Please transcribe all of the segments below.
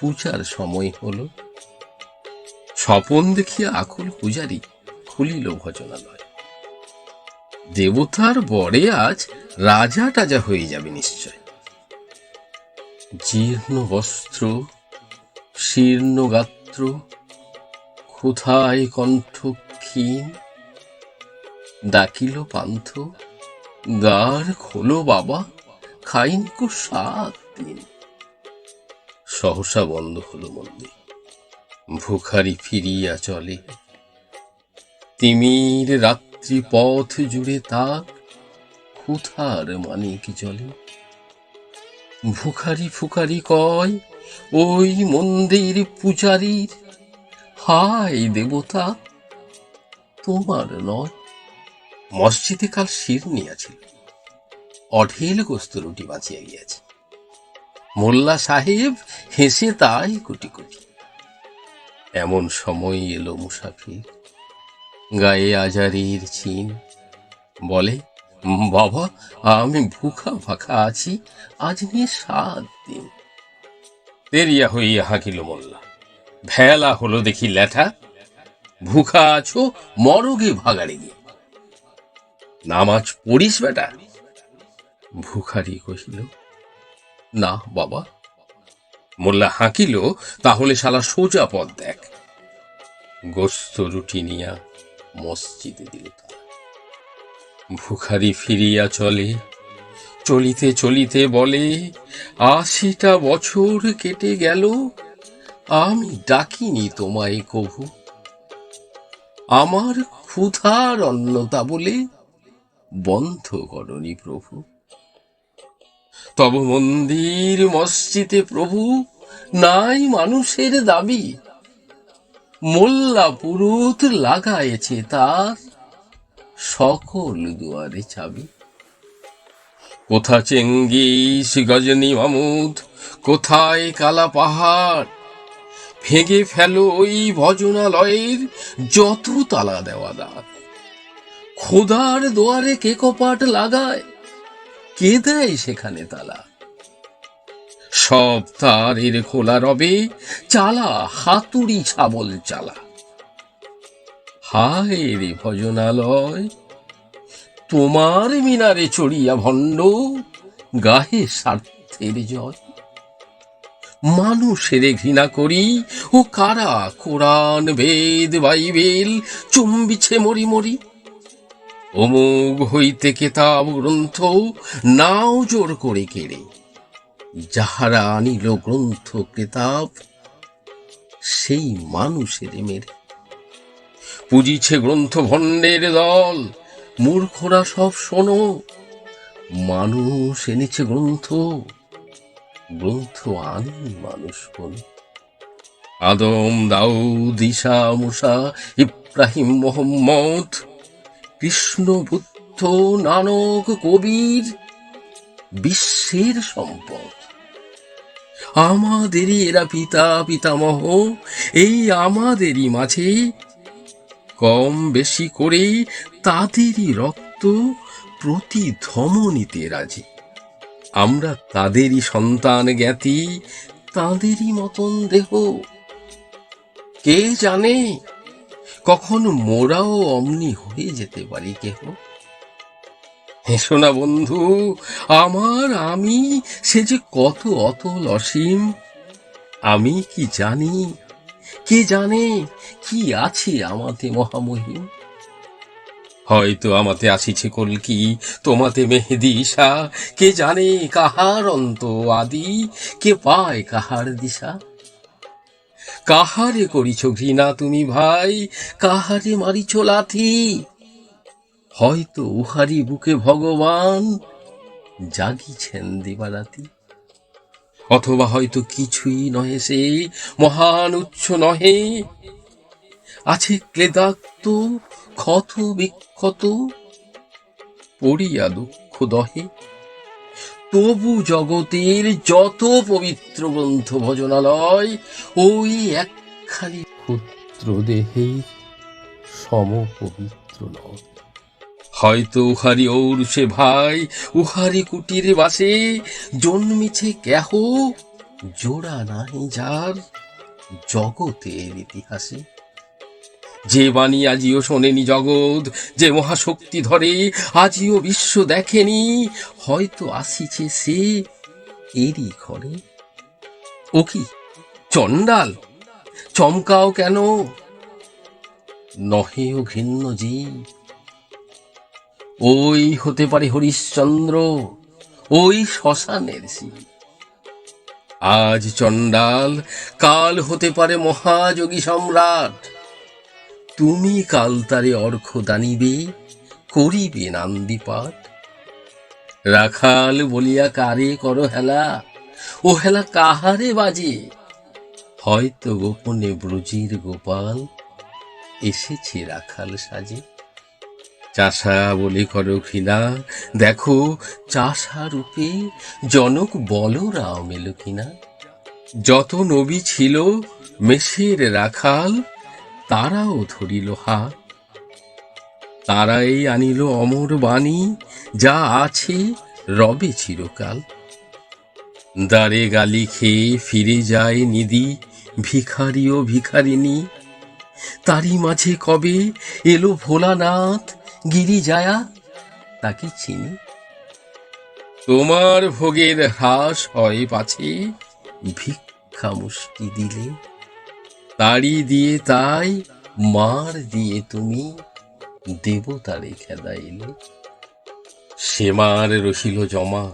পূজার সময় হলো। স্বপন দেখিয়া আকুল পূজারি খুলিল ভজনালয়। দেবতার বরে আজ রাজা টাজা হয়ে যাবে নিশ্চয়। জীর্ণ বস্ত্র, শীর্ণ গাত্র, ক্ষুধায় কণ্ঠ ক্ষীণ, ডাকিল পান্থ দ্বার খোলো বাবা খাইনকো সাত দিন। সহসা বন্ধ হলো মন্দির। ভুখারি ফিরিয়া চলে। তিমির রাত্রি পথ জুড়ে তার ক্ষুধার মানিক চলে। ভুখারি ফুকারি কয়, ওই মন্দির পূজারীর, হায় দেবতা, তোমার নয়। মসজিদে কাল শির নিয়াছিল। অঢেল গোস্ত রুটি বাঁচিয়া গিয়াছে। মোল্লা সাহেব হেসে তাই কোটি কোটি। এমন সময় এলো মুসাফির। গায়ে আজারির চিন। বলে বাবা, আমি ভুখা ফাঁকা আছি, আজ নিয়ে সাত দিন। তেরিয়া হইয়া হাঁকিল মোল্লা। ভেলা হলো দেখি ল্যাঠা। ভুখা আছো, মরগে ভাগাড়ে গিয়ে। নামাজ পড়িস বেটা? ভুখারি কহিল না, বাবা। মোল্লা হাঁকিল, তাহলে শালা সোজা পথ দেখ। গোস্ত রুটি নিয়া মসজিদে দিল। ভুখারি ফিরিয়া চলে, চলিতে চলিতে বলে, আশিটা বছর কেটে গেল, আমি ডাকিনি তোমায় কভু। আমার ক্ষুধার অন্নতা বলে, বন্ধ করনি প্রভু। তব মন্দির মসজিদে প্রভু নাই মানুষের দাবি। মোল্লা পুরুত লাগায়েছে তার সকল দুয়ারে চাবি। কোথা চেঙ্গিস গজনী মামুদ, কোথায় কালা পাহাড়? ভেঙে ফেলো ওই ভজনালয়ের যত তালা দেওয়া দাঁত খোদার দোয়ারে কে কপাট লাগায়? কে দেয় সেখানে তালা। সব তারের খোলা রবে, চালা হাতুড়ি ছাবল চালা। হায় রে ভজনালয়, তোমার মিনারে চড়িয়া ভণ্ড, গাহে স্বার্থের জয়। মানুষের ঘৃণা করি ও কারা কোরআন, বেদ, বাইবেল, চুম্বিছে মরি মরি। অমুক হইতে কেতাব গ্রন্থ নাও জোর করে কেড়ে। যাহারা আনিল গ্রন্থ কেতাব, সেই মানুষের মেরে। পুজিছে গ্রন্থ ভণ্ডের দল, মূর্খরা সব শোনো। মানুষ এনেছে গ্রন্থ গ্রন্থ আনি মানুষ কোন আদম, দাউদ ঈসা মুসা, ইব্রাহিম, মোহাম্মদ কৃষ্ণ বুদ্ধ নানক কবির বিশ্বের সম্পদ। আমাদেরই এরা পিতা, পিতামহ, এই আমাদেরই মাঝে কম বেশি করে তাদেরই রক্ত প্রতি ধমনীতে রাজি। আমরা তাদেরই সন্তান জ্ঞাতি, তাদেরই মতন দেহ। কে জানে কখন মোরাও অমনি হয়ে যেতে পারি কেহ? হেসো না বন্ধু, আমার আমি সে যে কত অতল অসীম, আমি কি জানি? কে জানে কি আছে আমাতে মহামহিম? হয়তো আমাতে আসিছে কলকি, তোমাতে মেহেদি ঈশা, কে জানে কাহার অন্ত আদি, কে পায় কাহার দিশা? কাহারে করিছ ঘৃণা তুমি ভাই? কাহারে মারিছ লাথি? হয়তো উহারি বুকে ভগবান জাগিছেন দিবারাতি। অথবা হয়তো কিছুই নহে সে, মহান উচ্চ নহে। আছে ক্লেদাক্ত, ক্ষত বিক্ষত, পড়িয়া দুঃখ দহে। তবু জগতের যত পবিত্র গ্রন্থ ভজনালয়, ওই একখানি ক্ষুদ্র দেহের সম পবিত্র নয় হয়তো উহারি ঔরসে ভাই উহারি কুটিরে বাসে, জন্মিছে কেহ, জোড়া নাহি যার জগতের ইতিহাসে। যে বাণী আজিও শোনেনি জগৎ, যে মহাশক্তি ধরে, আজিও বিশ্ব দেখেনি। হয়তো আসিছে সে এরই ঘরে। ও কি, চণ্ডাল, চমকাও কেন? নহে ও ঘৃণ্য জীব। ওই হতে পারে হরিশ্চন্দ্র, ওই শ্মশানের শিব আজ চণ্ডাল, কাল হতে পারে মহাযোগী সম্রাট তুমি কাল তারে অর্ঘ দানিবে, করিবে নান্দিপাঠ রাখাল বলিয়া, কারে করো হেলা? ও হেলা কাহারে বাজে? হয়তো গোপনে ব্রজির গোপাল এসেছে রাখাল সাজে। চাষা বলে করো ঘৃণা, দেখো চাষা রূপে জনক বলরাম এলো কিনা। যত নবী ছিল, মেষের রাখাল তারাও ধরিল হাত। তারাই আনিল অমর বাণী, যা আছে রবে চিরকাল। দ্বারে গালি খেয়ে ফিরে যায় নিদি ভিখারি ও ভিখারিনী তারই মাঝে কবে এলো ভোলানাথ গিরি যায়া তাকে চিনি। তোমার ভোগের হ্রাস হয় পাছে, ভিক্ষা মুষ্টি দিলে। তাড়ি দিয়ে তাই, মার দিয়ে তুমি দেবতারে খেদাইলে। সে মার রহিল জমা।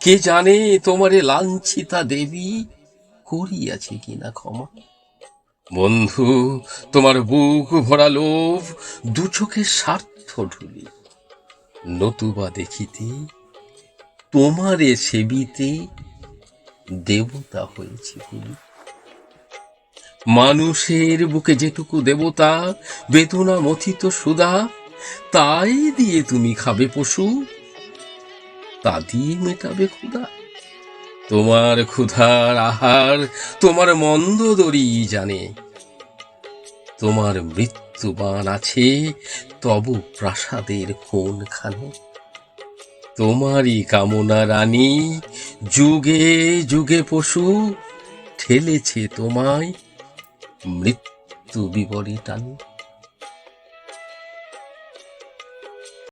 কে জানে তোমারে লাঞ্ছিতা দেবী করিয়াছে কিনা ক্ষমা। বন্ধু, তোমার বুক ভরা লোভ দু চোখে স্বার্থ ঢুলি। নতুবা দেখিতে তোমারে সেবিতে দেবতা হয়েছে বলি। মানুষের বুকে যেটুকু দেবতা, বেদনা মথিত সুদা, তাই দিয়ে তুমি খাবে পশু। তা দিয়ে মেটাবে ক্ষুধা। তোমার ক্ষুধার আহার তোমার মন্দ দরি জানে। তোমার মৃত্যুবান আছে তবু প্রাসাদের কোনখানে তোমারই কামনা রানী, যুগে যুগে পশু ঠেলেছে তোমায়। মৃত্যু বিবরী টানি